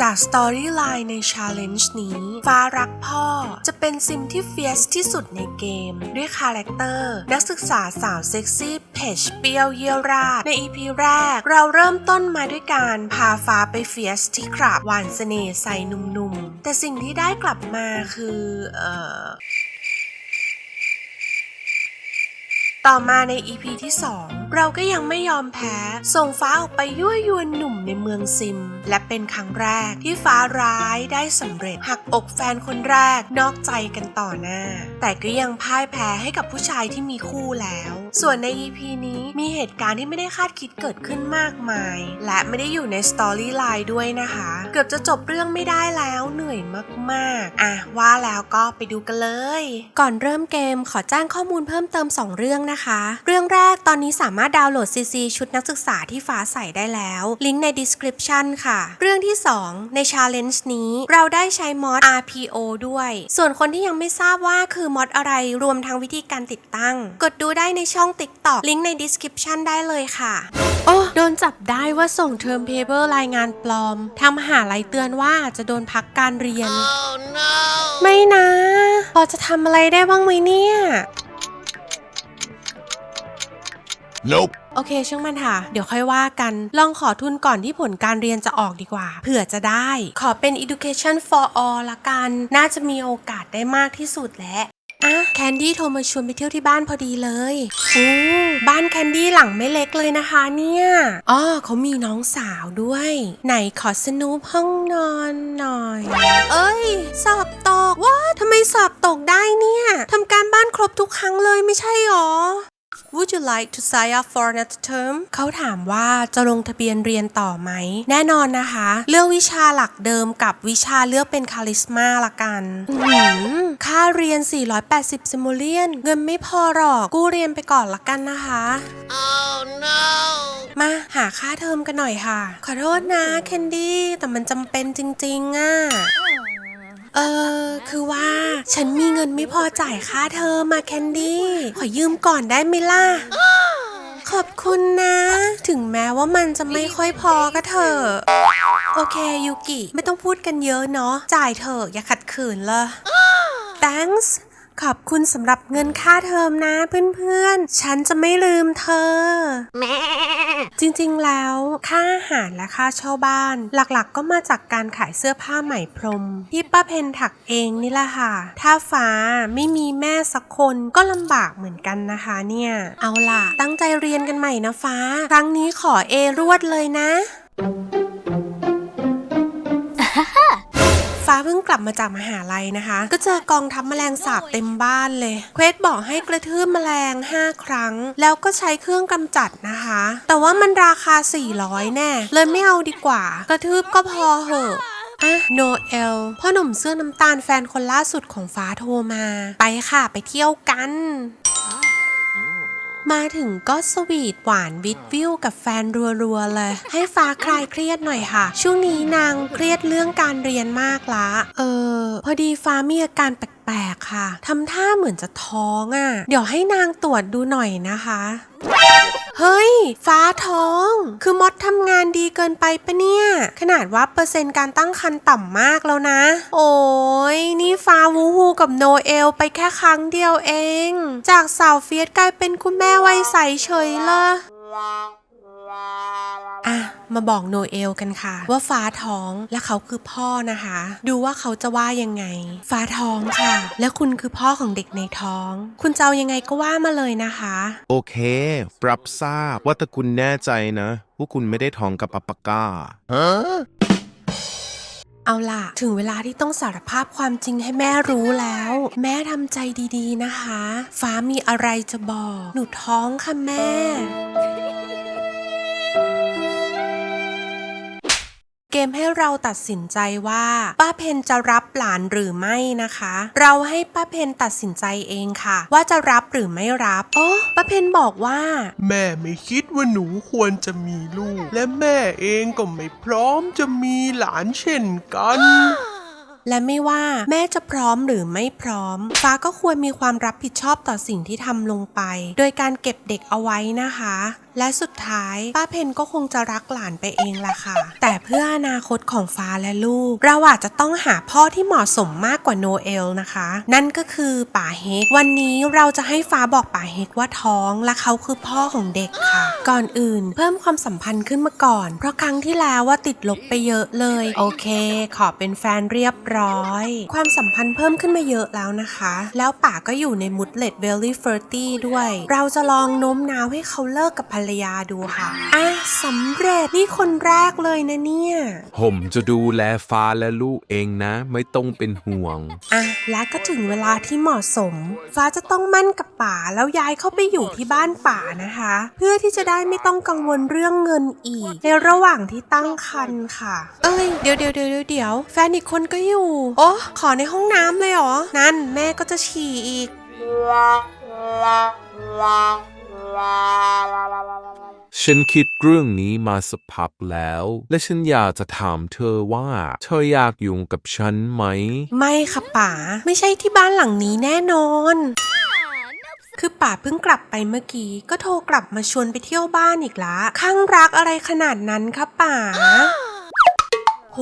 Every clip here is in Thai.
จากสตอรี่ไลน์ในชาเลนจ์นี้ ฟ้ารักพ่อ จะเป็นซิมที่เฟียสที่สุดในเกม ด้วยคาแรคเตอร์ นักศึกษาสาวเซ็กซี่เพจเปียวเยี่ยวราดในอีพีแรก เราเริ่มต้นมาด้วยการพาฟ้าไปเฟียสที่คราบหวานเสน่ห์ใส่หนุ่มๆ แต่สิ่งที่ได้กลับมาคือ เอ่อ ต่อมาใน EP ที่ 2 เราก็ยังไม่ยอมแพ้ ส่งฟ้าออกไปยั่วยวนหนุ่มในเมืองซิม และเป็นครั้งแรกที่ฟ้าร้ายได้สำเร็จ หักอกแฟนคนแรกนอกใจกันต่อหน้า แต่ก็ยังพ่ายแพ้ให้กับผู้ชายที่มีคู่แล้ว ส่วนใน EP นี้มีเหตุการณ์ที่ไม่ได้คาดคิดเกิดขึ้นมากมาย และไม่ได้อยู่ในสตอรี่ไลน์ด้วยนะคะ เกือบจะจบเรื่องไม่ได้แล้วเหนื่อยมากๆอะว่าแล้วก็ไปดูกันเลย ก่อนเริ่มเกมขอแจ้งข้อมูลเพิ่มเติม 2 เรื่องนะคะ เรื่องแรกตอนนี้สามารถดาวน์โหลด CC ชุดนักศึกษาที่ฟ้าใส่ได้แล้ว ลิงก์ใน description ค่ะ เรื่องที่ 2 ใน challenge นี้เราได้ใช้มอด RPO ด้วย ส่วนคนที่ยังไม่ทราบว่าคือมอดอะไรรวมทั้งวิธีการติดตั้ง กดดูได้ในช่อง TikTok ลิงก์ใน description ได้เลยค่ะ โอ้โดนจับได้ว่าส่งเทอมเพเปอร์รายงานปลอมทางมหาลัยเตือนว่าจะโดนพักการเรียนไม่นะ พอจะทำอะไรได้บ้างไหมเนี่ย Nope. โอเคช่างมันค่ะ เดี๋ยวค่อยว่ากัน ลองขอทุนก่อนที่ผลการเรียนจะออกดีกว่า เผื่อจะได้ ขอเป็น education for all ละกัน น่าจะมีโอกาสได้มากที่สุดแหละอะแคนดี้โทรมาชวนไปเที่ยวที่บ้านพอดีเลยอู้บ้านแคนดี้หลังไม่เล็กเลยนะคะเนี่ยอ๋อเขามีน้องสาวด้วย ไหนขอสนูปห้องนอนหน่อย เอ้ย สอบตกว่าทำไมสอบตกได้เนี่ยทำการบ้านครบทุกครั้งเลยไม่ใช่หรอ Would you like to sign up for another term เขาถามว่าจะลงทะเบียนเรียนต่อไหม แน่นอนนะคะ เลือกวิชาหลักเดิมกับวิชาเลือกเป็นคาลิสมาละกันอื้อหือค่าเรียน 480 ซิมูเลียน เงินไม่พอหรอก กู้เรียนไปก่อนละกันนะคะ Oh no. มาหาค่าเทอมกันหน่อยค่ะ ขอโทษนะ แคนดี้ แต่มันจำเป็นจริง ๆอะ เออ คือว่า ฉันมีเงินไม่พอจ่ายค่าเธอมมาแคนดี้ ขอยืมก่อนได้ไหมล่ะ ขอบคุณนะ ถึงแม้ว่ามันจะไม่ค่อยพอก็เถอะ โอเคยูกิ ไม่ต้องพูดกันเยอะเนาะ จ่ายเถอะอย่าขัดขืนเลย thanks ขอบคุณสำหรับเงินค่าเทอมนะเพื่อนๆ ฉันจะไม่ลืมเธอจริงๆแล้ว ค่าอาหารและค่าเช่าบ้าน หลักๆ ก็มาจากการขายเสื้อผ้าใหม่พรม ที่ป้าเพนถักเองนี่แหละค่ะ ถ้าฟ้าไม่มีแม่สักคนก็ลำบากเหมือนกันนะคะเนี่ย เอาล่ะ ตั้งใจเรียนกันใหม่นะฟ้า ครั้งนี้ขอเอรวดเลยนะ ฟ้าเพิ่งกลับมาจากมหาลัยนะคะ ก็เจอกองทัพแมลงสาบเต็มบ้านเลย เควสบอกให้กระทืบแมลง 5 ครั้ง แล้วก็ใช้เครื่องกำจัดนะคะ แต่ว่ามันราคา 400 แน่ เลยไม่เอาดีกว่า กระทืบก็พอเหอะอะโนเอลพ่อหนุ่มเสื้อน้ำตาลแฟนคนล่าสุดของฟ้าโทรมา ไปค่ะไปเที่ยวกัน มาถึงก็สวีทหวานวิดวิวกับแฟนรัวๆเลย ให้ฟ้าคลายเครียดหน่อยค่ะ ช่วงนี้นางเครียดเรื่องการเรียนมากละ เออ พอดีฟ้ามีอาการแปลก ๆค่ะทำท่าเหมือนจะท้องอะ่ะ เดี๋ยวให้นางตรวจดูหน่อยนะคะเฮ้ย ฟ้าท้อง คือมดทำงานดีเกินไปปะเนี่ย ขนาดว่าเปอร์เซ็นต์การตั้งครรภ์ต่ำมากแล้วนะ โอ้ยนี่ฟ้าวูฮูกับโนเอลไปแค่ครั้งเดียวเอง จากสาวเฟียสกลายเป็นคุณแม่วัยใสเฉยเลย มาบอกโนเอลกันค่ะ ว่าฟ้าท้องและเขาคือพ่อนะคะ ดูว่าเขาจะว่ายังไง ฟ้าท้องค่ะ และคุณคือพ่อของเด็กในท้อง คุณจะเอายังไงก็ว่ามาเลยนะคะ โอเค ปรับทราบว่าแต่คุณแน่ใจนะ ว่าคุณไม่ได้ท้องกับอัปปะก้าฮะเอาล่ะ ถึงเวลาที่ต้องสารภาพความจริงให้แม่รู้แล้ว แม่ทำใจดีๆนะคะ ฟ้ามีอะไรจะบอก หนูท้องค่ะแม่ เกมให้เราตัดสินใจว่า ป้าเพนจะรับหลานหรือไม่นะคะ เราให้ป้าเพนตัดสินใจเองค่ะ ว่าจะรับหรือไม่รับโอ้ป้าเพนบอกว่า แม่ไม่คิดว่าหนูควรจะมีลูก และแม่เองก็ไม่พร้อมจะมีหลานเช่นกันและไม่ว่าแม่จะพร้อมหรือไม่พร้อม ฟ้าก็ควรมีความรับผิดชอบต่อสิ่งที่ทำลงไป โดยการเก็บเด็กเอาไว้นะคะและสุดท้ายป้าเพนก็คงจะรักหลานไปเองล่ะค่ะ แต่เพื่ออนาคตของฟ้าและลูก เราอาจจะต้องหาพ่อที่เหมาะสมมากกว่าโนเอลนะคะ นั่นก็คือป่าเฮก วันนี้เราจะให้ฟ้าบอกป่าเฮกว่าท้องและเขาคือพ่อของเด็กค่ะ ก่อนอื่นเพิ่มความสัมพันธ์ขึ้นมาก่อน เพราะครั้งที่แล้วว่าติดลบไปเยอะเลย โอเค ขอเป็นแฟนเรียบร้อย ความสัมพันธ์เพิ่มขึ้นมาเยอะแล้วนะคะ แล้วป่าก็อยู่ในมุดเลดเบลลี่เฟอร์ตี้ด้วย เราจะลองโน้มน้าวให้เขาเลิกกับภรรยาดูค่ะอะสำเร็จนี่คนแรกเลยนะเนี่ย ผมจะดูแลฟ้าและลูกเองนะ ไม่ต้องเป็นห่วง อะและก็ถึงเวลาที่เหมาะสม ฟ้าจะต้องมั่นกับป่าแล้วย้ายเข้าไปอยู่ที่บ้านป่านะคะ เพื่อที่จะได้ไม่ต้องกังวลเรื่องเงินอีก ในระหว่างที่ตั้งครรภ์ค่ะ เอ้ยเดี๋ยวเดี๋ยวเดี๋ยวเดี๋ยวแฟนอีกคนก็อยู่ โอ้ขอในห้องน้ำเลยเหรอ นั่นแม่ก็จะฉี่อีก ฉันคิดเรื่องนี้มาสักพักแล้ว และฉันอยากจะถามเธอว่า เธออยากอยู่กับฉันไหม ไม่ค่ะป๋าไม่ใช่ที่บ้านหลังนี้แน่นอน คือป๋าเพิ่งกลับไปเมื่อกี้ ก็โทรกลับมาชวนไปเที่ยวบ้านอีกละข้างรักอะไรขนาดนั้นคะป๋า โห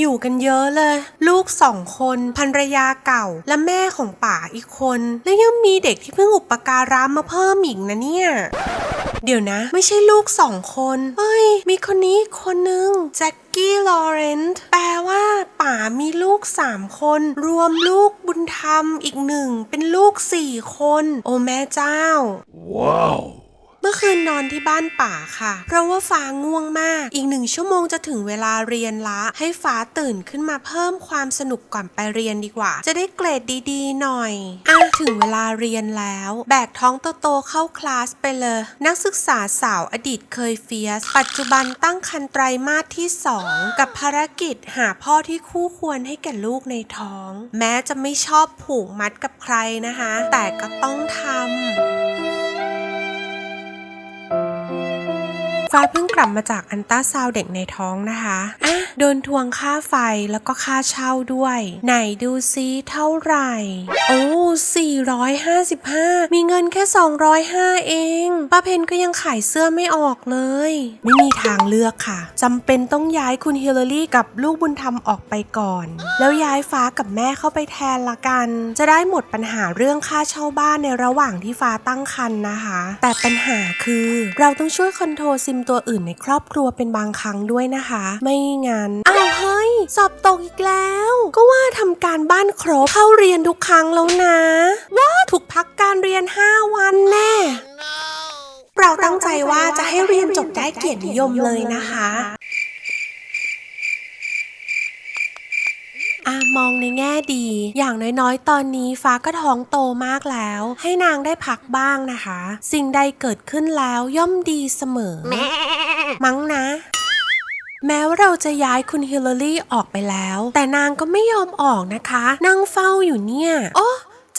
อยู่กันเยอะเลย ลูกสองคนภรรยาเก่า และแม่ของป๋าอีกคน และยังมีเด็กที่เพิ่งอุปการะมาเพิ่มอีกนะเนี่ยเดี๋ยวนะ ไม่ใช่ลูกสองคนเฮ้ย มีคนนี้คนนึงแจ็คกี้ลอเรนต์แปลว่าป๋ามีลูกสามคน รวมลูกบุญธรรมอีกหนึ่ง เป็นลูกสี่คน โอ้แม่เจ้า ว้าว เมื่อคืนนอนที่บ้านป่าค่ะ เพราะว่าฟ้าง่วงมาก อีกหนึ่งชั่วโมงจะถึงเวลาเรียนละ ให้ฟ้าตื่นขึ้นมาเพิ่มความสนุกก่อนไปเรียนดีกว่า จะได้เกรดดีๆ หน่อยอะถึงเวลาเรียนแล้ว แบกท้องโตๆเข้าคลาสไปเลย นักศึกษาสาวอดีตเคยเฟียส ปัจจุบันตั้งครรภ์ไตรมาสที่ 2 กับภารกิจหาพ่อที่คู่ควรให้แก่ลูกในท้อง แม้จะไม่ชอบผูกมัดกับใครนะคะ แต่ก็ต้องทำ ฟ้าเพิ่งกลับมาจากอันต้าซาวด์เด็กในท้องนะคะอะโดนทวงค่าไฟแล้วก็ค่าเช่าด้วย ไหนดูซิเท่าไหร่ โอ้455 มีเงินแค่ 205 เอง ป้าเพนก็ยังขายเสื้อไม่ออกเลย ไม่มีทางเลือกค่ะ จำเป็นต้องย้ายคุณฮิลลารีกับลูกบุญธรรมออกไปก่อน แล้วย้ายฟ้ากับแม่เข้าไปแทนละกัน จะได้หมดปัญหาเรื่องค่าเช่าบ้านในระหว่างที่ฟ้าตั้งครรภ์นะคะ แต่ปัญหาคือเราต้องช่วยคอนโทรลซิมตัวอื่นในครอบครัวเป็นบางครั้งด้วยนะคะ ไม่งั้นอ้าวเฮ้ย สอบตกอีกแล้ว ก็ว่าทำการบ้านครบเข้าเรียนทุกครั้งแล้วนะว่าถูกพักการเรียน 5 วันแน่เราตั้งใจว่าจะให้เรียนจบได้เกียรตินิยมเลยนะคะ อะ มองในแง่ดี อย่างน้อยๆ ตอนนี้ฟ้าก็ท้องโตมากแล้ว ให้นางได้พักบ้างนะคะ สิ่งใดเกิดขึ้นแล้วย่อมดีเสมอ มั้งนะแม้ว่าเราจะย้ายคุณฮิลลารีออกไปแล้ว แต่นางก็ไม่ยอมออกนะคะ นั่งเฝ้าอยู่เนี่ย โอ้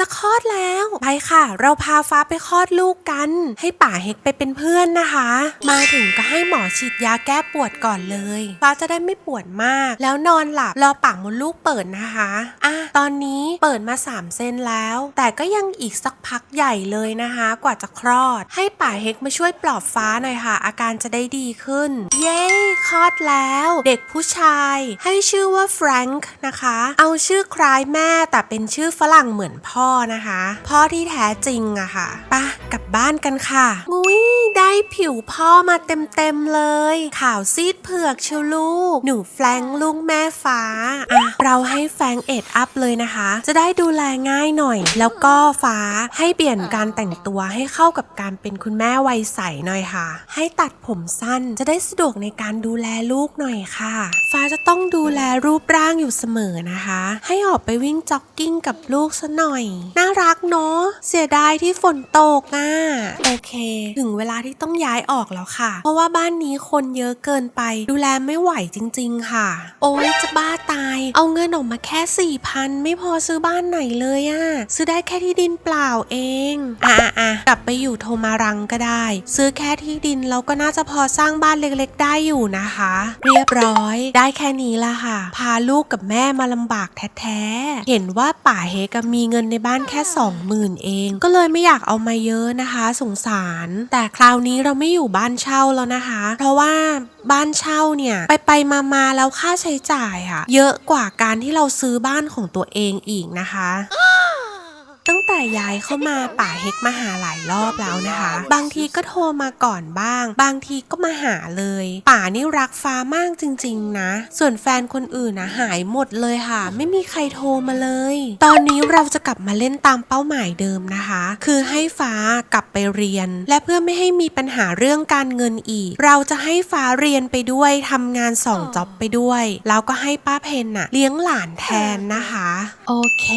จะคลอดแล้ว ไปค่ะ เราพาฟ้าไปคลอดลูกกัน ให้ป่าเฮกไปเป็นเพื่อนนะคะ มาถึงก็ให้หมอฉีดยาแก้ปวดก่อนเลย ฟ้าจะได้ไม่ปวดมาก แล้วนอนหลับรอปากมดลูกเปิดนะคะอะตอนนี้เปิดมา 3 เซนแล้ว แต่ก็ยังอีกสักพักใหญ่เลยนะคะ กว่าจะคลอด ให้ป่าเฮกมาช่วยปลอบฟ้าหน่อยค่ะ อาการจะได้ดีขึ้น เย้คลอดแล้ว เด็กผู้ชาย ให้ชื่อว่าแฟรงค์นะคะ เอาชื่อคล้ายแม่แต่เป็นชื่อฝรั่งเหมือนพ่อนะคะ พ่อที่แท้จริงอะค่ะปะกลับ บ้านกันค่ะมุ้ยได้ผิวพ่อมาเต็มๆเลยขาวซีดเผือกเชียวลูก หนูแฟงลูกแม่ฟ้าอะเราให้แฟงเอ็ดอัพเลยนะคะ จะได้ดูแลง่ายหน่อย แล้วก็ฟ้าให้เปลี่ยนการแต่งตัวให้เข้ากับการเป็นคุณแม่วัยใสหน่อยค่ะ ให้ตัดผมสั้นจะได้สะดวกในการดูแลลูกหน่อยค่ะ ฟ้าจะต้องดูแลรูปร่างอยู่เสมอนะคะ ให้ออกไปวิ่งจ็อกกิ้งกับลูกซะหน่อย น่ารักเนาะเสียดายที่ฝนตกอะโอเค ถึงเวลาที่ต้องย้ายออกแล้วค่ะ เพราะว่าบ้านนี้คนเยอะเกินไป ดูแลไม่ไหวจริง ๆ ค่ะ โอ้ยจะบ้าตาย เอาเงินออกมาแค่สี่พันไม่พอซื้อบ้านไหนเลยอะซื้อได้แค่ที่ดินเปล่าเอง อะอะกลับไปอยู่โทมารังก็ได้ ซื้อแค่ที่ดินแล้วก็น่าจะพอสร้างบ้านเล็กๆ ได้อยู่นะคะ เรียบร้อย ได้แค่นี้ละค่ะ พาลูกกับแม่มาลำบากแท้ๆเห็นว่าป่าเฮกมีเงินในบ้านแค่สองหมื่นเอง ก็เลยไม่อยากเอามาเยอะนะคะนะคะสงสาร แต่คราวนี้เราไม่อยู่บ้านเช่าแล้วนะคะ เพราะว่าบ้านเช่าเนี่ย ไปไปมามาแล้วค่าใช้จ่ายอะเยอะกว่าการที่เราซื้อบ้านของตัวเองอีกนะคะ ตั้งแต่ย้ายเข้ามาป่าเฮกมาหาหลายรอบแล้วนะคะ บางทีก็โทรมาก่อนบ้าง บางทีก็มาหาเลย ป่านี่รักฟ้ามากจริง ๆ นะ ส่วนแฟนคนอื่นนะหายหมดเลยค่ะ ไม่มีใครโทรมาเลย ตอนนี้เราจะกลับมาเล่นตามเป้าหมายเดิมนะคะ คือให้ฟ้ากลับไปเรียน และเพื่อไม่ให้มีปัญหาเรื่องการเงินอีก เราจะให้ฟ้าเรียนไปด้วยทำงานสองจ็อบไปด้วยแล้วก็ให้ป้าเพนน่ะ เลี้ยงหลานแทนนะคะ โอเค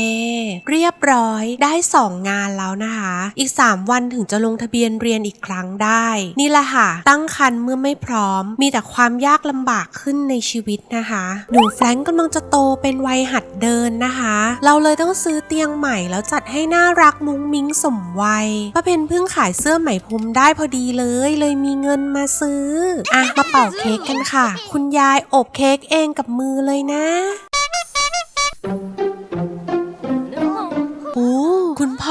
เรียบร้อยได้ 2 งานแล้วนะคะ อีก 3 วันถึงจะลงทะเบียนเรียนอีกครั้งได้ นี่แหละค่ะ ตั้งครรภ์เมื่อไม่พร้อม มีแต่ความยากลำบากขึ้นในชีวิตนะคะ หนูแฟรงก์กำลังจะโตเป็นวัยหัดเดินนะคะ เราเลยต้องซื้อเตียงใหม่แล้วจัดให้น่ารักมุ้งมิ้งสมวัยป้าเพนเพิ่งขายเสื้อไหมพรมได้พอดีเลย เลยมีเงินมาซื้อ อะมาเป่าเค้กกันค่ะ คุณยายอบเค้กเองกับมือเลยนะโ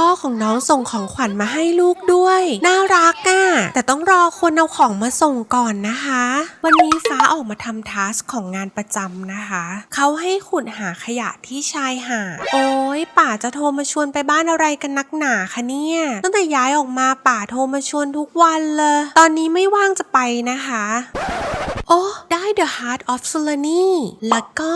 พ่อของน้องส่งของขวัญมาให้ลูกด้วย น่ารักอะ่ะ แต่ต้องรอคนเอาของมาส่งก่อนนะคะ วันนี้ฟ้าออกมาทำทัสของงานประจำนะคะ เขาให้ขุดหาขยะที่ชายหาด โอ้ยป่าจะโทรมาชวนไปบ้านอะไรกันนักหนาคะเนี่ย ตั้งแต่ย้ายออกมาป่าโทรมาชวนทุกวันเลย ตอนนี้ไม่ว่างจะไปนะคะโอ้ ได้ The Heart of Sulani แล้วก็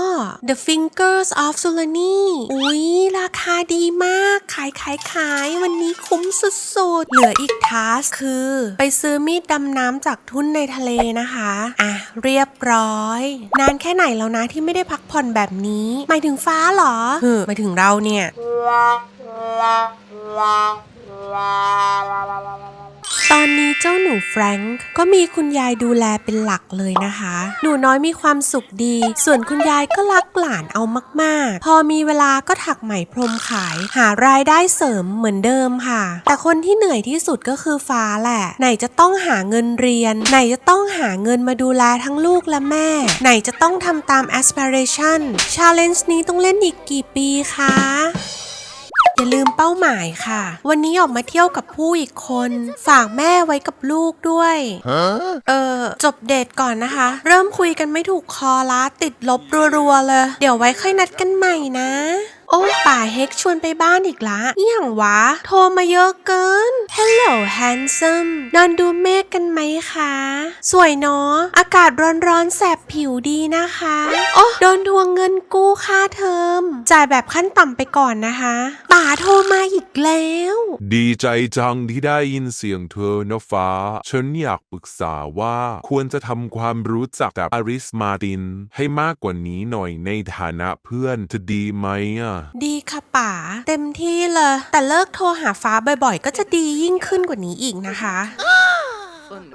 The Fingers of Sulani อุ๊ยราคาดีมาก ขายขายขายวันนี้คุ้มสุดๆ เหลืออีกทัสคือ ไปซื้อมีดดำน้ำจากทุ่นในทะเลนะคะ อะ เรียบร้อย นานแค่ไหนแล้วนะที่ไม่ได้พักผ่อนแบบนี้ หมายถึงฟ้าเหรอเฮ้อหมายถึงเราเนี่ย ตอนนี้เจ้าหนูแฟรงก์ก็มีคุณยายดูแลเป็นหลักเลยนะคะ หนูน้อยมีความสุขดี ส่วนคุณยายก็รักหลานเอามากๆ พอมีเวลาก็ถักไหมพรมขาย หารายได้เสริมเหมือนเดิมค่ะ แต่คนที่เหนื่อยที่สุดก็คือฟ้าแหละ ไหนจะต้องหาเงินเรียน ไหนจะต้องหาเงินมาดูแลทั้งลูกและแม่ ไหนจะต้องทำตาม aspiration challenge นี้ต้องเล่นอีกกี่ปีคะ ลืมเป้าหมายค่ะ วันนี้ออกมาเที่ยวกับผู้อีกคน ฝากแม่ไว้กับลูกด้วย เออ จบเดทก่อนนะคะ เริ่มคุยกันไม่ถูกคอละติดลบรัวๆเลย เดี๋ยวไว้ค่อยนัดกันใหม่นะ โอ้ป่าเฮกชวนไปบ้านอีกละอย่างวะ โทรมาเยอะเกิน Hello handsome นอนดูเมฆกันไหมคะ สวยเนาะ อากาศร้อนๆแสบผิวดีนะคะ โอ้โดนทวงเงินกู้ค่าเทอม จ่ายแบบขั้นต่ำไปก่อนนะคะ ป่าโทรมาอีกแล้ว ดีใจจังที่ได้ยินเสียงเธอนะฟ้า ฉันอยากปรึกษาว่าควรจะทำความรู้จักกับอาริสมาติน ให้มากกว่านี้หน่อยในฐานะเพื่อนจะดีไหมอะดีค่ะป๋าเต็มที่เลย แต่เลิกโทรหาฟ้าบ่อยๆ ก็จะดียิ่งขึ้นกว่านี้อีกนะคะ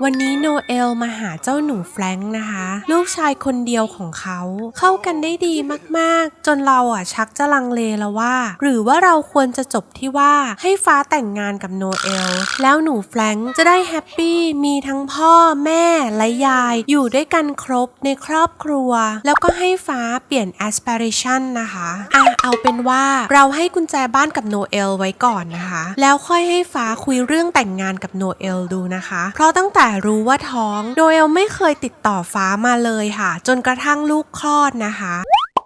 วันนี้โนเอลมาหาเจ้าหนูแฟรงค์นะคะ ลูกชายคนเดียวของเขา เข้ากันได้ดีมากๆ จนเราอะชักจะลังเลแล้วว่า หรือว่าเราควรจะจบที่ว่าให้ฟ้าแต่งงานกับโนเอล แล้วหนูแฟรงค์จะได้แฮปปี้มีทั้งพ่อแม่และยายอยู่ด้วยกันครบในครอบครัว แล้วก็ให้ฟ้าเปลี่ยน aspiration นะคะอะเอาเป็นว่าเราให้กุญแจบ้านกับโนเอลไว้ก่อนนะคะ แล้วค่อยให้ฟ้าคุยเรื่องแต่งงานกับโนเอลดูนะคะ เพราะตั้ง้งแต่รู้ว่าท้องโดยเอลไม่เคยติดต่อฟ้ามาเลยค่ะ จนกระทั่งลูกคลอดนะคะ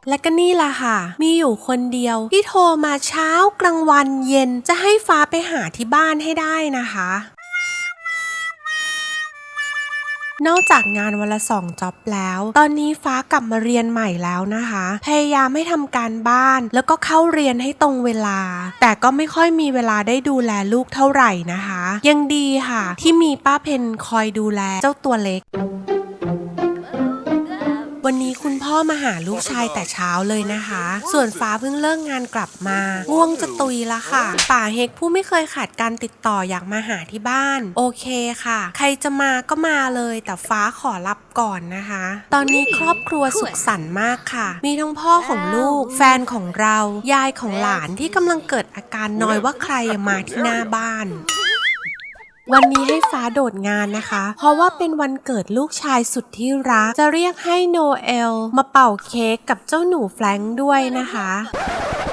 และก็นี่ล่ะค่ะ มีอยู่คนเดียวที่โทรมาเช้ากลางวันเย็นจะให้ฟ้าไปหาที่บ้านให้ได้นะคะ นอกจากงานวันละสองจ็อบแล้ว ตอนนี้ฟ้ากลับมาเรียนใหม่แล้วนะคะ พยายามให้ทำการบ้าน แล้วก็เข้าเรียนให้ตรงเวลา แต่ก็ไม่ค่อยมีเวลาได้ดูแลลูกเท่าไหร่นะคะ ยังดีค่ะ ที่มีป้าเพนคอยดูแลเจ้าตัวเล็ก พ่อมาหาลูกชายแต่เช้าเลยนะคะ ส่วนฟ้าเพิ่งเลิกงานกลับมา ง่วงจะตุยละค่ะ ป่าเฮกผู้ไม่เคยขาดการติดต่ออยากมาหาที่บ้าน โอเคค่ะ ใครจะมาก็มาเลย แต่ฟ้าขอรับก่อนนะคะ ตอนนี้ครอบครัวสุขสันต์มากค่ะ มีทั้งพ่อของลูก แฟนของเรา ยายของหลานที่กำลังเกิดอาการน้อยว่าใครมาที่หน้าบ้าน วันนี้ให้ฟ้าโดดงานนะคะ เพราะว่าเป็นวันเกิดลูกชายสุดที่รัก จะเรียกให้โนเอลมาเป่าเค้กกับเจ้าหนูแฟรงค์ด้วยนะคะ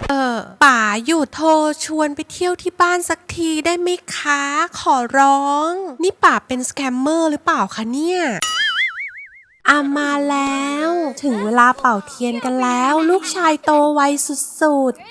เออป๋าอยู่โทรชวนไปเที่ยวที่บ้านสักทีได้ไหมคะ ขอร้อง นี่ป๋าเป็นสแกมเมอร์หรือเปล่าคะเนี่ยอามาแล้ว ถึงเวลาเป่าเทียนกันแล้ว ลูกชายโตไวสุดๆ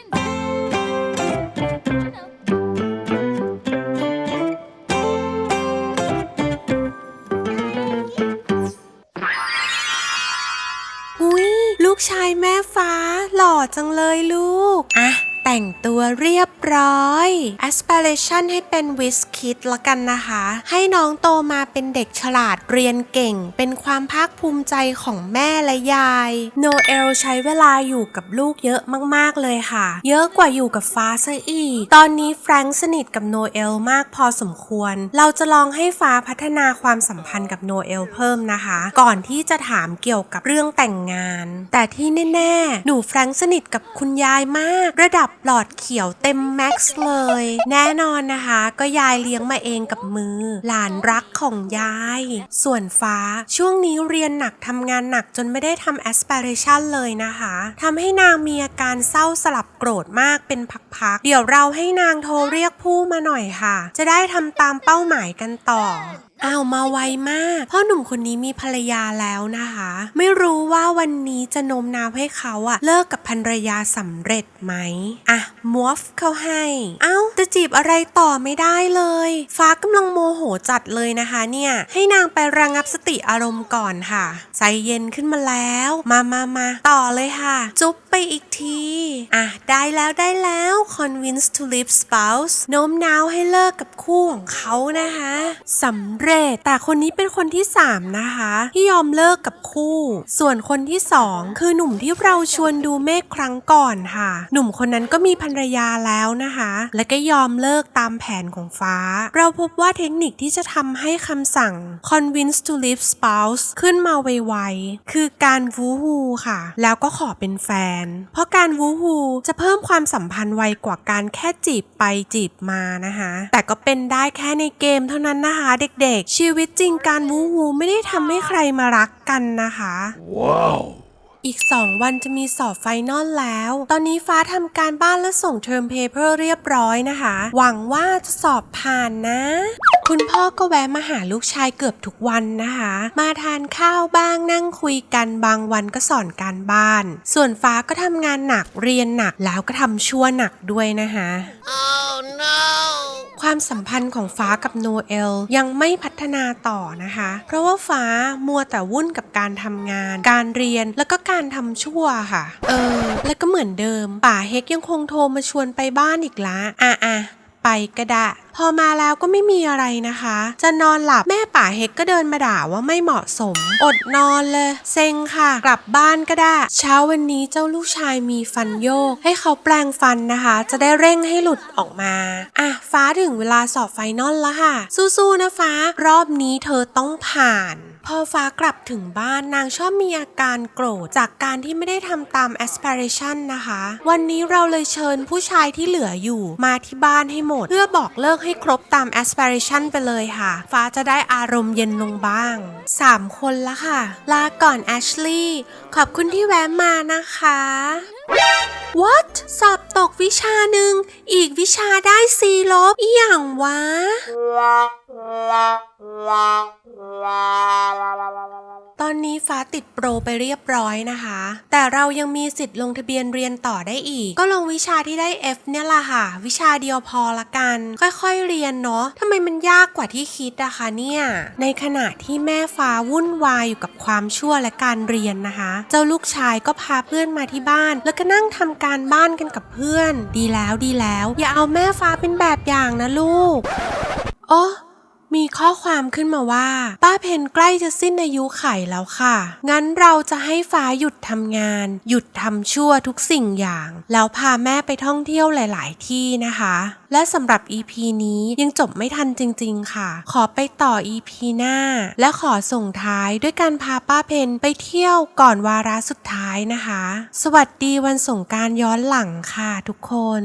ลูกชายแม่ฟ้าหล่อจังเลยลูก อะ แต่งตัวเรียบร้อย aspiration ให้เป็นวิสคิดละกันนะคะ ให้น้องโตมาเป็นเด็กฉลาดเรียนเก่ง เป็นความภาคภูมิใจของแม่และยาย โนเอลใช้เวลาอยู่กับลูกเยอะมากๆเลยค่ะ เยอะกว่าอยู่กับฟ้าซะอีก ตอนนี้แฟรงค์สนิทกับโนเอลมากพอสมควร เราจะลองให้ฟ้าพัฒนาความสัมพันธ์กับโนเอลเพิ่มนะคะ ก่อนที่จะถามเกี่ยวกับเรื่องแต่งงาน แต่ที่แน่ๆ หนูแฟรงค์สนิทกับคุณยายมาก ระดับหลอดเขียวเต็มแม็กซ์เลย แน่นอนนะคะ ก็ยายเลี้ยงมาเองกับมือ หลานรักของยาย ส่วนฟ้าช่วงนี้เรียนหนักทำงานหนักจนไม่ได้ทำ aspiration เลยนะคะทำให้นางมีอาการเศร้าสลับโกรธมากเป็นพักๆ เดี๋ยวเราให้นางโทรเรียกผู้มาหน่อยค่ะ จะได้ทำตามเป้าหมายกันต่อ อ้าวมาไวมาก พ่อหนุ่มคนนี้มีภรรยาแล้วนะคะ ไม่รู้ว่าวันนี้จะโน้มน้าวให้เขาอะเลิกกับภรรยาสำเร็จไหมอะมวฟเข้าให้ เอ้าจะจีบอะไรต่อไม่ได้เลย ฟ้ากำลังโมโหจัดเลยนะคะ เนี่ย ให้นางไประงับสติอารมณ์ก่อนค่ะ ใจเย็นขึ้นมาแล้ว มามามาต่อเลยค่ะ จุ๊บไปอีกทีอะได้แล้วได้แล้ว convince to leave spouse โน้มน้าวให้เลิกกับคู่ของเขานะคะสำเร็จแต่คนนี้เป็นคนที่ 3 นะคะ ที่ยอมเลิกกับคู่ ส่วนคนที่ 2 คือหนุ่มที่เราชวนดูเมฆครั้งก่อนค่ะ หนุ่มคนนั้นก็มีภรรยาแล้วนะคะ และก็ยอมเลิกตามแผนของฟ้า เราพบว่าเทคนิคที่จะทำให้คำสั่ง convince to leave spouse ขึ้นมาไวๆ คือการวูฮูค่ะ แล้วก็ขอเป็นแฟน เพราะการวูฮูจะเพิ่มความสัมพันธ์ไวกว่าการแค่จีบไปจีบมานะคะ แต่ก็เป็นได้แค่ในเกมเท่านั้นนะคะเด็กๆชีวิตจริงการวูฮูไม่ได้ทำให้ใครมารักกันนะคะอีก 2 วันจะมีสอบไฟนอลแล้ว ตอนนี้ฟ้าทำการบ้านและส่งเทอมเพเปอร์เรียบร้อยนะคะ หวังว่าจะสอบผ่านนะ คุณพ่อก็แวะมาหาลูกชายเกือบทุกวันนะคะ มาทานข้าวบ้างนั่งคุยกันบางวันก็สอนการบ้าน ส่วนฟ้าก็ทำงานหนักเรียนหนักแล้วก็ทำชั่วหนักด้วยนะคะ ความสัมพันธ์ของฟ้ากับโนเอลยังไม่พัฒนาต่อนะคะ เพราะว่าฟ้ามัวแต่วุ่นกับการทำงาน การเรียนแล้วก็การทำชั่วค่ะ เออ แล้วก็เหมือนเดิม ป่าเฮกยังคงโทรมาชวนไปบ้านอีกละอะอะไปก็ได้พอมาแล้วก็ไม่มีอะไรนะคะ จะนอนหลับแม่ป่าเฮกก็เดินมาด่าว่าไม่เหมาะสม อดนอนเลย เซ็งค่ะ กลับบ้านก็ได้ เช้าวันนี้เจ้าลูกชายมีฟันโยก ให้เขาแปลงฟันนะคะ จะได้เร่งให้หลุดออกมาอะฟ้าถึงเวลาสอบไฟนอลแล้วค่ะ สู้ๆนะฟ้ารอบนี้เธอต้องผ่านพอฟ้ากลับถึงบ้านนางชอบมีอาการโกรธจากการที่ไม่ได้ทำตาม aspiration นะคะ วันนี้เราเลยเชิญผู้ชายที่เหลืออยู่มาที่บ้านให้หมด เพื่อบอกเลิกให้ครบตาม aspiration ไปเลยค่ะ ฟ้าจะได้อารมณ์เย็นลงบ้าง 3 คนละค่ะ ลาก่อนแอชลีย์ขอบคุณที่แวะมานะคะ What สอบตกวิชาหนึ่ง อีกวิชาได้ซีลบอหย่างวะ ตอนนี้ฟ้าติดโปรไปเรียบร้อยนะคะ แต่เรายังมีสิทธิ์ลงทะเบียนเรียนต่อได้อีก ก็ลงวิชาที่ได้ F เนี่ยล่ะค่ะ วิชาเดียวพอละกัน ค่อยๆเรียนเนาะทำไมมันยากกว่าที่คิดอะคะเนี่ย ในขณะที่แม่ฟ้าวุ่นวายอยู่กับความชั่วและการเรียนนะคะ เจ้าลูกชายก็พาเพื่อนมาที่บ้าน แล้วก็นั่งทำการบ้านกันกับเพื่อน ดีแล้วดีแล้ว อย่าเอาแม่ฟ้าเป็นแบบอย่างนะลูก โอ้ มีข้อความขึ้นมาว่า ป้าเพนใกล้จะสิ้นอายุไขแล้วค่ะ งั้นเราจะให้ฟ้าหยุดทำงาน หยุดทำชั่วทุกสิ่งอย่าง แล้วพาแม่ไปท่องเที่ยวหลาย ๆ ที่นะคะ และสำหรับ EP นี้ยังจบไม่ทันจริง ๆ ค่ะ ขอไปต่อ EP หน้า และขอส่งท้ายด้วยการพาป้าเพนไปเที่ยวก่อนวาระสุดท้ายนะคะ สวัสดีวันสงการย้อนหลังค่ะทุกคน